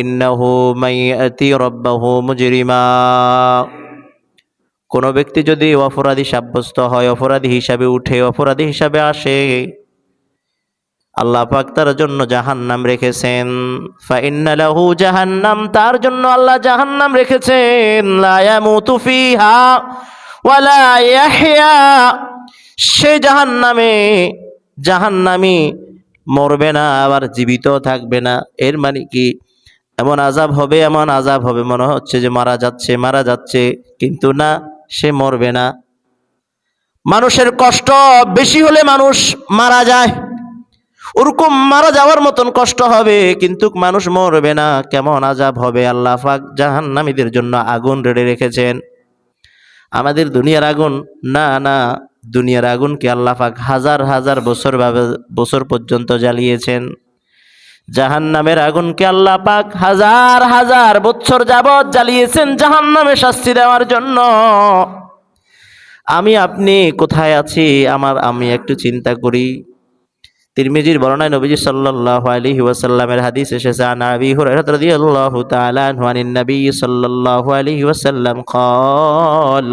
ইন্নাহ মাইয়াতি রব্বাহ মুজরিমা। কোনো ব্যক্তি যদি অপরাধী সাব্যস্ত হয়, অপরাধী হিসাবে উঠে, অপরাধী হিসাবে আসে, আল্লাহ পাক তার জন্য জাহান্নাম রেখেছেন। ফাইন্নালাহু জাহান্নাম, তার জন্য আল্লাহ জাহান্নাম রেখেছেন। লা ইয়ামুতু ফিহা ওয়া লা ইয়াহইয়া। সে জাহান্নামে, জাহান্নামী মরবে না, আবার জীবিত থাকবে না। এর মানে কি? এমন আজাব হবে, এমন আজাব হবে। মনে হচ্ছে যে মারা যাচ্ছে মারা যাচ্ছে, কিন্তু না, সে মরবে না। মানুষের কষ্ট বেশি হলে মানুষ মারা যায়। ওরকম মারা যাওয়ার মতন কষ্ট হবে, কিন্তু মানুষ মরবে না। কেমন আজাব হবে, আল্লাহ পাক জাহান্নামীদের জন্য আগুন রেড়ে রেখেছেন। আমাদের দুনিয়ার আগুন? না না, দুনিয়ার আগুনকে আল্লাহ পাক হাজার হাজার বছর বছর পর্যন্ত জ্বালিয়েছেন। জাহান্নামের আগুনকে আল্লাহ পাক হাজার হাজার বছর যাবৎ জ্বালিয়েছেন জাহান্নামে শাস্তি দেওয়ার জন্য আমি আপনি কোথায় আছি আমার আমি একটু চিন্তা করি তিরমিজির বর্ণায় নবীজি সাল্লাল্লাহু আলাইহি ওয়াসাল্লামের হাদিস এসেছে আন আবি হুরায়রা রাদিয়াল্লাহু তাআলা আনহু আনিন নবী সাল্লাল্লাহু আলাইহি ওয়াসাল্লাম قال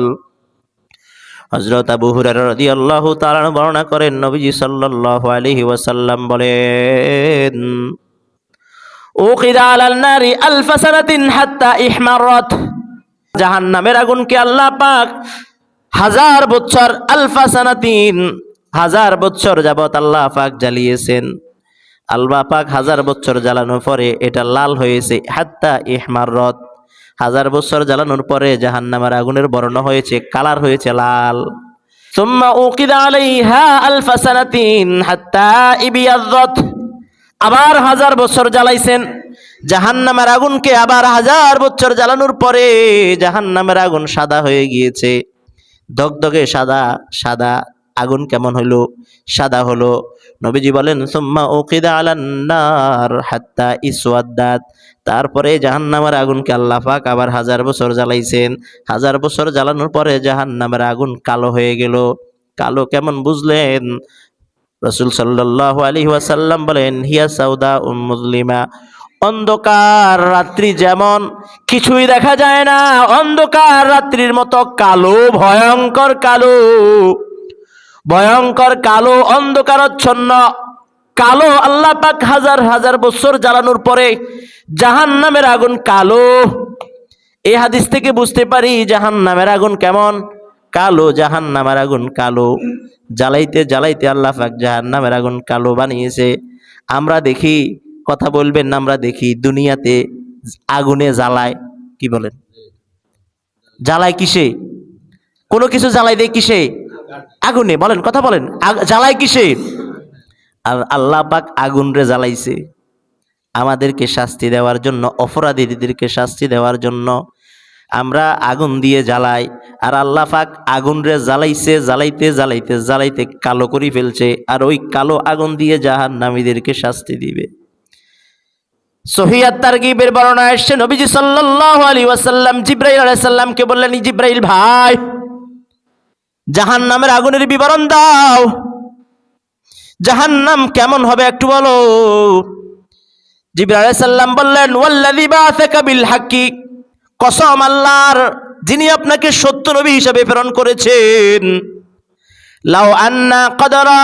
হযরত আবু হুরায়রা রাদিয়াল্লাহু তাআলা আনহু বর্ণনা করেন নবীজি সাল্লাল্লাহু আলাইহি ওয়াসাল্লাম বলেন উকিদা আলাল নারি আলফ সানাতিন হাত্তা ইহমারাত জাহান্নামের আগুনকে আল্লাহ পাক হাজার বছর আলফা সানাতিন হাজার বছর যাবত আল্লাহ পাক জ্বালিয়েছেন আল্লাহ পাক হাজার বছর জ্বালানোর পরে এটা লাল হয়েছে হাত্তা ইহমারত হাজার বছর জ্বালানোর পরে জাহান্নামের আগুনের বর্ণ হয়েছে কালার হয়েছে লাল ثم أوقد عليها ألف سنة حتى إبيضت আবার হাজার বছর জ্বালাইছেন। জাহান্নামের আগুনকে আবার হাজার বছর জ্বালানোর পরে জাহান্নামের আগুন সাদা হয়ে গিয়েছে। দগদগে সাদা সাদা আগুন কেমন হলো সাদা হলো, নবীজি বলেন, সুম্মা উকিদা আলান্নার হাত্তা ইসওয়াদ্দাত। তারপরে জাহান্নামের আগুনকে আল্লাহ পাক আবার হাজার বছর জ্বালাইছেন। হাজার বছর জ্বালানোর পরে জাহান্নামের আগুন কালো হয়ে গেল। কালো কেমন বুঝলেন? রসুল সাল্লাল্লাহু আলাইহি ওয়াসাল্লাম বলেন, হিয়া সাউদা উম অন্ধকার রাত্রি যেমন কিছুই দেখা যায় না, অন্ধকার রাত্রির মতো কালো, ভয়ঙ্কর কালো ভয়ঙ্কর কালো, অন্ধকারচ্ছন্ন, কালো, আল্লাহ পাক হাজার হাজার বছর জ্বালানোর পরে জাহান নামের আগুন কালো। এই হাদিস থেকে বুঝতে পারি জাহান নামের আগুন কেমন। কালো জাহান নামের আগুন কালো। জ্বালাইতে জ্বালাইতে আল্লাহ পাক জাহান নামের আগুন কালো বানিয়েছে। আমরা দেখি, কথা বলবেন আমরা দেখি দুনিয়াতে আগুনে জ্বালায়। কি বলেন? জ্বালায় কিসে? কোনো কিছু জ্বালাই দেয় কিসে? আগুনে। বলেন, কথা বলেন জ্বালায় কিসে? আর আল্লাহ পাক আগুন রে জ্বালাইছে। আমাদেরকে শাস্তি দেওয়ার জন্য, অপরাধীদেরকে শাস্তি দেওয়ার জন্য আমরা আগুন দিয়ে জ্বালাই, আর আল্লাহ পাক আগুন রে জ্বালাইছে, জ্বালাইতে জ্বালাইতে জ্বালাইতে কালো করে ফেলছে, আর ওই কালো আগুন দিয়ে জাহান নামীদেরকে শাস্তি দিবে। সহিয়াত তারগিবের বর্ণনা এসছে, নবীজি সাল্লাল্লাহু আলাইহি ওয়াসাল্লাম জিব্রাইল আলাইহিস সালামকে বললেন, "ই জিব্রাইল ভাই, জাহান্নামের আগুনের বিবরণ দাও। জাহান্নাম কেমন হবে একটু বলো। জিব্রাইল আলাইহিস সালাম বললেন, ওয়াল্লাযী বাআসাকা বিল হাক্কি। কসম আল্লাহর যিনি আপনাকে সত্য নবী হিসাবে প্রেরণ করেছেন। লাও আন্না কদরা,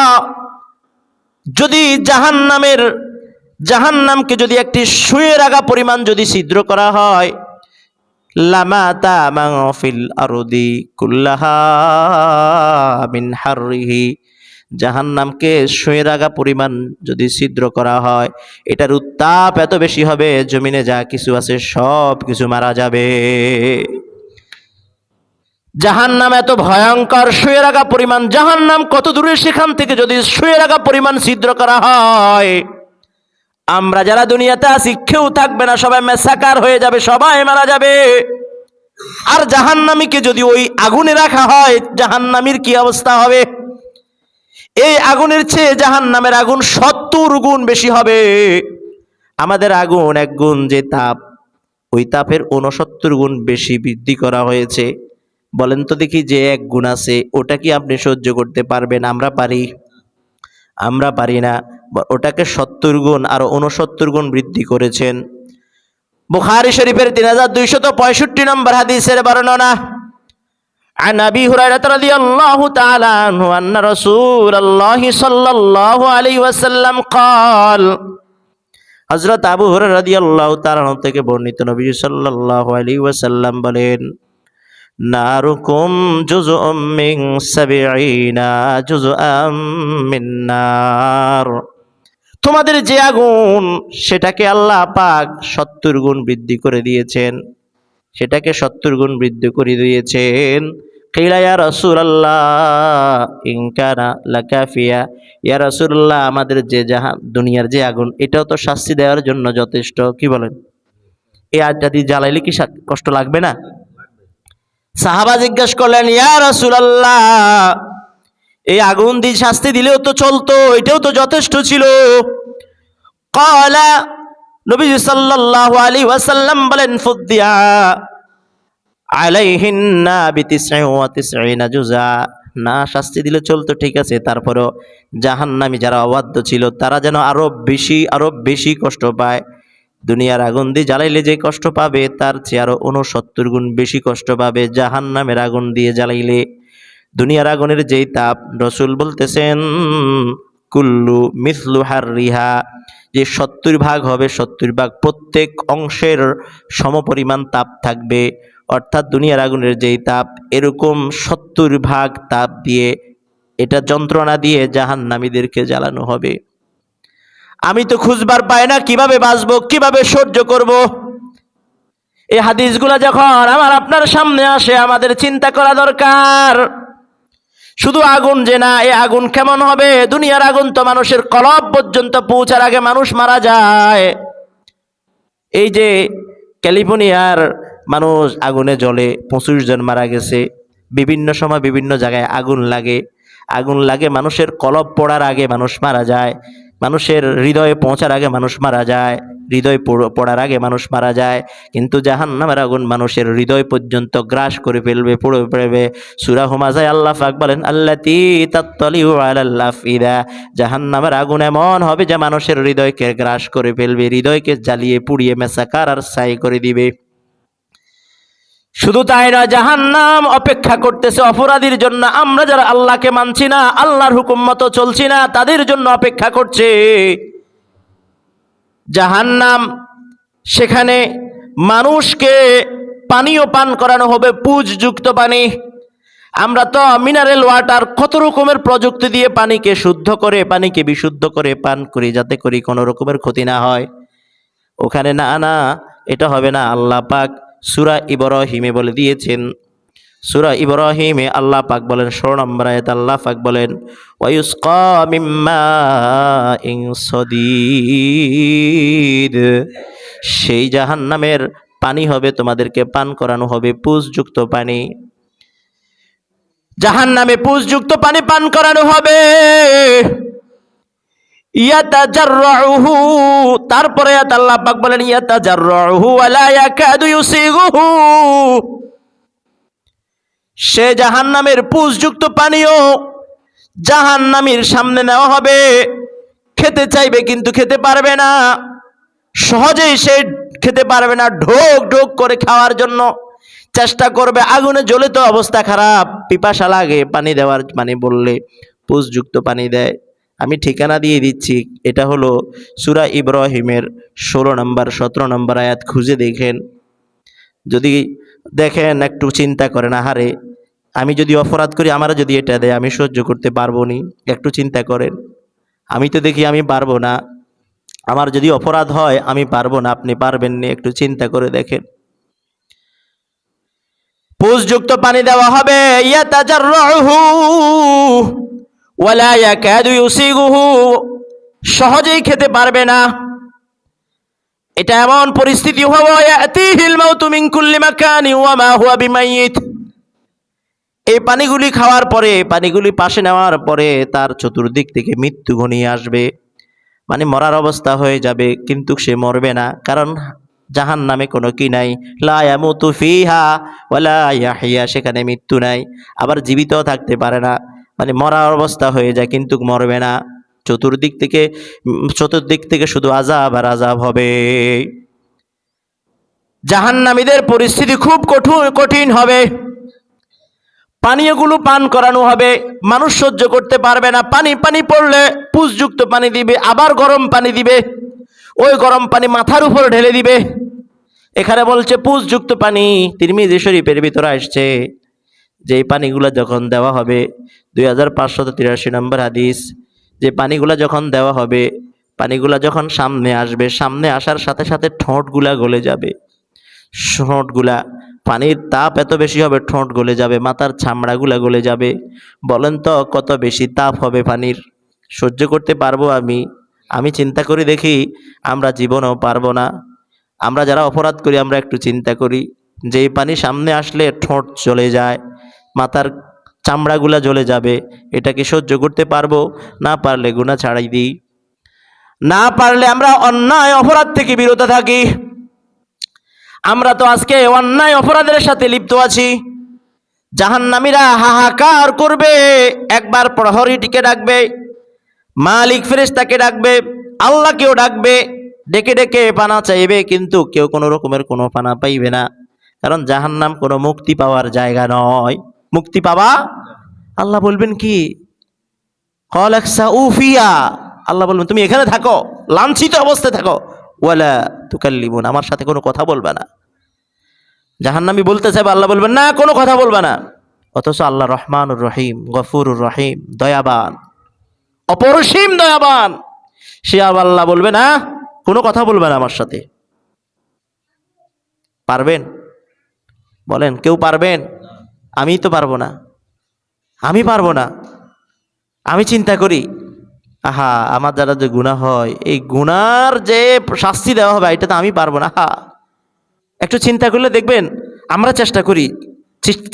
যদি জাহান্নামের, জাহান্নামকে যদি একটি শুয়ে রাখা পরিমাণ যদি ছিদ্র করা হয় লামাতা মাং ফিল আরদি কুল্লাহা মিন হাররিহি। জাহান্নামকে শুয়ে রাখা পরিমাণ যদি ছিদ্র করা হয়, এটার উত্তাপ এত বেশি হবে, জমিনে যা কিছু আছে সব কিছু মারা যাবে। জাহান্নাম এত ভয়ঙ্কর, শুয়ে রাখা পরিমাণ, জাহান্নাম কত দূরে সেখান থেকে যদি শুয়ে রাখা পরিমাণ ছিদ্র করা হয়, আমরা যারা দুনিয়াতে আছি, কেউ থাকবে না, সবাই মেসাকার হয়ে যাবে, সবাই মারা যাবে। আর জাহান্নামীকে যদি ওই আগুনে রাখা হয়, জাহান্নামীর কি অবস্থা হবে? এই আগুনের চেয়ে জাহান্নামের আগুন সত্তর গুণ বেশি হবে। আমাদের আগুন এক গুণ যে তাপ, ওই তাপের ঊনসত্তর গুণ বেশি বৃদ্ধি করা হয়েছে। বলেন তো দেখি যে এক গুণ আছে, ওটা কি আপনি সহ্য করতে পারবেন? আমরা পারি। আমরা পারি না। ওটাকে সত্তর গুণ আর ঊনসত্তর গুণ বৃদ্ধি করেছেন। বুখারি শরীফের তিন হাজার দুইশত পঁয়ষট্টি নম্বর হাদিসের বর্ণনা। عن ابي هريره رضي الله تعالى عنه ان رسول الله صلى الله عليه وسلم قال হযরত আবু হুরায়রা রাদিয়াল্লাহু তাআলা আনহু থেকে বর্ণিত নবী সাল্লাল্লাহু আলাইহি ওয়াসাল্লাম বলেন নারুকুম জুজউম মিন সাবঈনা জুজআম মিন নার তোমাদের যে আগুন সেটাকে আল্লাহ পাক সত্তর গুণ বৃদ্ধি করে দিয়েছেন সেটাকে সত্তর গুণ বৃদ্ধি করে দিয়েছেন কিলা ইয়া রাসূলুল্লাহ ইনকানা লাকাফিয়া ইয়া রাসূলুল্লাহ আমাদের যে জাহান, দুনিয়ার যে আগুন, এটাও তো শাস্তি দেওয়ার জন্য যথেষ্ট। কি বলেন? এই আজ যদি জ্বালাইলে কি কষ্ট লাগবে না? সাহাবা জিজ্ঞেস করলেন ইয়া রাসূলুল্লাহ এই আগুন দিয়ে শাস্তি দিলেও তো চলতো, এটাও তো যথেষ্ট ছিল। কলা নবী সাল্লাল্লাহু আলাইহি ওয়াসাল্লাম বলেন, ফুদ্দিয়া না, শাস্তি দিলে চলতো, ঠিক আছে। তারপরও জাহান্নামী যারা অবাধ্য ছিল, তারা যেন আরও বেশি আরও বেশি কষ্ট পায়। দুনিয়ার আগুন দিয়ে জ্বালাইলে যে কষ্ট পাবে, তার চেয়ে আরও উনসত্তর গুণ বেশি কষ্ট পাবে জাহান্নামের আগুন দিয়ে জ্বালাইলে। দুনিয়ার আগুনের যেই তাপ, রসুল বলতেছেন, কুল্লু মিসলু হার রিহা যে সত্তর ভাগ হবে, সত্তর ভাগ প্রত্যেক অংশের সমপরিমাণ তাপ থাকবে। অর্থাৎ দুনিয়ার আগুনের যেই তাপ, এরকম সত্তর ভাগ তাপ দিয়ে এটা যন্ত্রণা দিয়ে জাহান্নামীদেরকে জ্বালানো হবে। আমি তো খুঁজবার পাই না, কীভাবে বাঁচবো, কীভাবে সহ্য করব? এই হাদিসগুলো যখন আমার আপনার সামনে আসে, আমাদের চিন্তা করা দরকার। শুধু আগুন যে না এই আগুন কেমন হবে? দুনিয়ার আগুন তো মানুষের কলব পর্যন্ত পৌঁছার আগে মানুষ মারা যায়। এই যে ক্যালিফোর্নিয়ার মানুষ আগুনে জ্বলে, পঁচিশ জন মারা গেছে। বিভিন্ন সময় বিভিন্ন জায়গায় আগুন লাগে। আগুন লাগে মানুষের কলব পড়ার আগে মানুষ মারা যায়। মানুষের হৃদয়ে পৌঁছার আগে মানুষ মারা যায়। হৃদয় পড়- পড়ার আগে মানুষ মারা যায়। কিন্তু জাহান নামের আগুন মানুষের হৃদয় পর্যন্ত গ্রাস করে ফেলবে, পড়ে ফেলবে। সুরা হুমাজায় আল্লাহ পাক বলেন আল্লাহ তি আলাল্লাহ ফিদা জাহান নামের আগুন এমন হবে যে মানুষের হৃদয়কে গ্রাস করে ফেলবে, হৃদয়কে জ্বালিয়ে, পুড়িয়ে, মেসাকার আর সাই করে দিবে। শুধু তাই না, জাহান্নাম অপেক্ষা করতেছে অপরাধীর জন্য। আমরা যারা আল্লাহকে মানছি না, আল্লাহর হুকুম মতো চলছি না, তাদের জন্য অপেক্ষা করছে। জাহান্নাম সেখানে মানুষকে পানীয় পান করানো হবে, পুজযুক্ত পানি। আমরা তো মিনারেল ওয়াটার কত রকমের প্রযুক্তি দিয়ে পানিকে শুদ্ধ করে, পানিকে বিশুদ্ধ করে পান করি, যাতে করি কোনো রকমের ক্ষতি না হয়। ওখানে না না, এটা হবে না, আল্লাহ পাক সুরা ইব্রাহিমে বলে দিয়েছেন। সুরা ইব্রাহিমে আল্লাহ পাক বলেন, ষোলো নম্বর আল্লাহ পাক বলেন সেই জাহান্নামের পানি হবে তোমাদেরকে পান করানো হবে পুষযুক্ত পানি। জাহান্নামে পুষযুক্ত পানি পান করানো হবে। তারপরে আল্লাহ বলেন ইয়াতাজাররুহু ওয়ালা ইয়াকাদু ইউসিগুহু। সে জাহান্নামের পুষযুক্ত পানীয় জাহান্নামীর সামনে নেওয়া হবে। খেতে চাইবে কিন্তু খেতে পারবে না। সহজেই সে খেতে পারবে না। ঢোক ঢোক করে খাওয়ার জন্য চেষ্টা করবে। আগুনে জ্বলে তো অবস্থা খারাপ। পিপাসা লাগে পানি দেওয়ার মানে বললে। পুষযুক্ত পানি দেয়। আমি ঠিকানা দিয়ে দিচ্ছি, এটা হলো সুরা ইব্রাহিমের ষোলো নম্বর, সতেরো নম্বর আয়াত, খুঁজে দেখেন। যদি দেখেন, একটু চিন্তা করেন, আহারে, আমি যদি অপরাধ করি, আমারও যদি এটা দেয়, আমি সহ্য করতে পারব নি, একটু চিন্তা করেন। আমি তো দেখি আমি পারব না, আমার যদি অপরাধ হয়, আমি পারব না, আপনি পারবেন না, একটু চিন্তা করে দেখেন। পুষযুক্ত পানি দেওয়া হবে, ইয়াতাজাররুহু ওয়ালা ইয়াকাদু ইউসিগুহু, সহজেই খেতে পারবে না। এটা এমন পরিস্থিতি এই পানিগুলি খাওয়ার পরে, পানিগুলি পাশে নেওয়ার পরে তার চতুর্দিক থেকে মৃত্যু ঘনিয়ে আসবে। মানে মরার অবস্থা হয়ে যাবে, কিন্তু সে মরবে না, কারণ জাহান নামে কোনো কি নাই। লায়ামুতু ফিহা ওয়ালা ইয়াহিয়া, সেখানে মৃত্যু নাই। আবার জীবিতও থাকতে পারে না। মানে মরার অবস্থা হয়ে যায়, কিন্তু মরবে না। চতুর্দিক থেকে চতুর্দিক থেকে শুধু আজাব আর আজাব হবে। জাহান্নামীদের পরিস্থিতি খুব কঠোর, কঠিন হবে। পানীয়গুলো পান করানো হবে। মানুষ সহ্য করতে পারবে না। পানি পানি পড়লে পুষযুক্ত পানি দিবে, আবার গরম পানি দিবে। ওই গরম পানি মাথার উপর ঢেলে দিবে। এখানে বলছে পুষযুক্ত পানি, তিরমিজি শরীফের ভিতরে আসছে। যে পানিগুলো যখন দেওয়া হবে, দুই হাজার পাঁচশত তিরাশি নম্বর হাদিস, যে পানিগুলো যখন দেওয়া হবে, পানিগুলা যখন সামনে আসবে, সামনে আসার সাথে সাথে ঠোঁটগুলা গলে যাবে। ঠোঁটগুলা, পানির তাপ এত বেশি হবে, ঠোঁট গলে যাবে, মাথার চামড়াগুলা গলে যাবে। বলেন তো, কত বেশি তাপ হবে পানির? সহ্য করতে পারব আমি? আমি চিন্তা করি দেখি, আমরা জীবনেও পারব না। আমরা যারা অপরাধ করি, আমরা একটু চিন্তা করি। যে পানি সামনে আসলে ঠোঁট চলে যায় মাথার চামড়াগুলা জ্বলে যাবে। এটাকে সহ্য করতে পারব, না পারলে গুণা ছাড়াই দিই। না পারলে আমরা অন্যায় অপরাধ থেকে বিরত থাকি। আমরা তো আজকে অন্যায় অপরাধের সাথে লিপ্ত আছি। জাহান্নামীরা হাহাকার করবে, একবার প্রহরীটিকে ডাকবে, মালিক ফেরেশতাকে ডাকবে, আল্লাহকেও ডাকবে, ডেকে ডেকে পানা চাইবে, কিন্তু কেউ কোনো রকমের কোনো পানা পাইবে না। কারণ জাহান্নাম কোনো মুক্তি পাওয়ার জায়গা নয়। মুক্তি পাবা? আল্লাহ বলবেন কি? উফিয়া আল্লাহ বলবেন, তুমি এখানে থাকো, লাঞ্ছিত অবস্থায় থাকো। ওয়ালা তুকাল্লিমুন, আমার সাথে কোনো কথা বলবে না। জাহান্নামি বলতে চাইবে, আল্লাহ বলবেন, না, কোনো কথা বলবে না। অথচ আল্লাহ রহমানুর রহিম, গফুরুর রহিম, দয়াবান। অপরসীম দয়াবান। সে আল্লাহ বলবে, না, কোনো কথা বলবে না আমার সাথে। পারবেন? বলেন, কেউ পারবেন? আমি তো পারব না। আমি পারব না। আমি চিন্তা করি, আহা, আমার দ্বারা যে গুণা হয়, এই গুনার যে শাস্তি দেওয়া হবে, এটা তো আমি পারব না। হা একটু চিন্তা করলে দেখবেন, আমরা চেষ্টা করি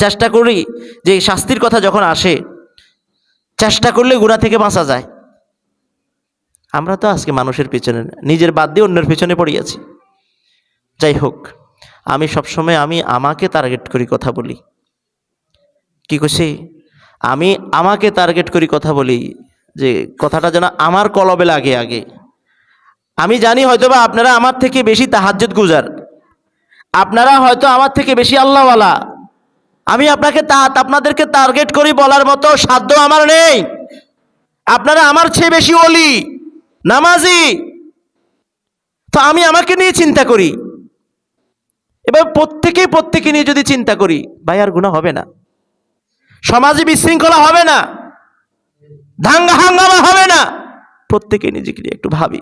চেষ্টা করি যে শাস্তির কথা যখন আসে, চেষ্টা করলে গুণা থেকে বাঁচা যায়। আমরা তো আজকে মানুষের পিছনে, নিজের বাদ দিয়ে অন্যের পিছনে পড়িয়াছি যাই হোক, আমি সবসময়, আমি আমাকে টার্গেট করি কথা বলি। কি করছি? আমি আমাকে টার্গেট করি কথা বলি, যে কথাটা যেন আমার কলবে লাগে আগে। আমি জানি হয়তোবা আপনারা আমার থেকে বেশি তাহাজ্জুদ গুজার। আপনারা হয়তো আমার থেকে বেশি আল্লাহওয়ালা। আমি আপনাকে আপনাদেরকে টার্গেট করি বলার মতো সাধ্য আমার নেই। আপনারা আমার চেয়ে বেশি অলি নামাজি। তো আমি আমাকে নিয়ে চিন্তা করি। এবার প্রত্যেকে প্রত্যেকে নিয়ে যদি চিন্তা করি, ভাই আর গুণা হবে না। সমাজে বিশৃঙ্খলা হবে না। দাঙ্গা হাঙ্গামা হবে না। প্রত্যেকে নিজেকে একটু ভাবি।